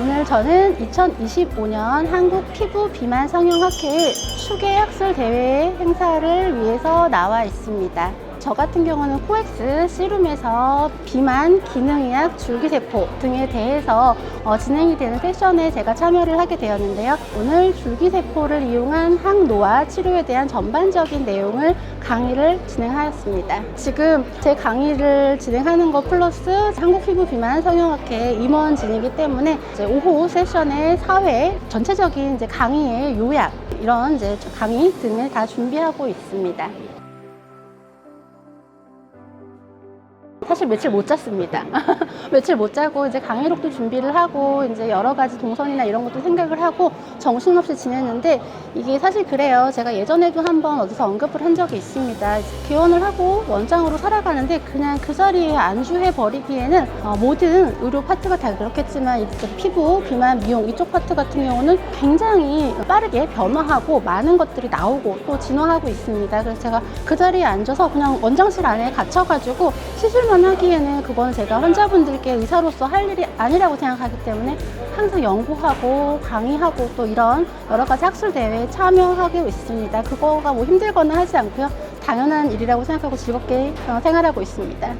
저는 2025년 한국 피부 비만 성형학회 추계 학술 대회 행사를 위해서 나와 있습니다. 저 같은 경우는 코엑스 씨룸에서 비만, 기능의학, 줄기세포 등에 대해서 어, 진행이 되는 세션에 제가 참여를 하게 되었는데요. 오늘 줄기세포를 이용한 항노화 치료에 대한 전반적인 내용을 강의를 진행하였습니다. 지금 제 강의를 진행하는 것 플러스 한국피부비만 성형학회 임원진이기 때문에 이제 오후 세션의 사회 전체적인 이제 강의의 요약 이런 이제 강의 등을 다 준비하고 있습니다. 사실 며칠 못 잤습니다. 며칠 못 자고 이제 강의록도 준비를 하고 이제 여러 가지 동선이나 이런 것도 생각을 하고 정신없이 지냈는데 이게 사실 그래요. 제가 예전에도 한번 어디서 언급을 한 적이 있습니다. 개원을 하고 원장으로 살아가는데 그냥 그 자리에 안주해 버리기에는 어, 모든 의료 파트가 다 그렇겠지만 이제 피부, 비만, 미용 이쪽 파트 같은 경우는 굉장히 빠르게 변화하고 많은 것들이 나오고 또 진화하고 있습니다. 그래서 제가 그 자리에 앉아서 그냥 원장실 안에 갇혀가지고 시술만 하기에는 그건 제가 환자분들께 의사로서 할 일이 아니라고 생각하기 때문에 항상 연구하고 강의하고 또 이런 여러 가지 학술 대회에 참여하고 있습니다. 그거가 뭐 힘들거나 하지 않고요. 당연한 일이라고 생각하고 즐겁게 어, 생활하고 있습니다.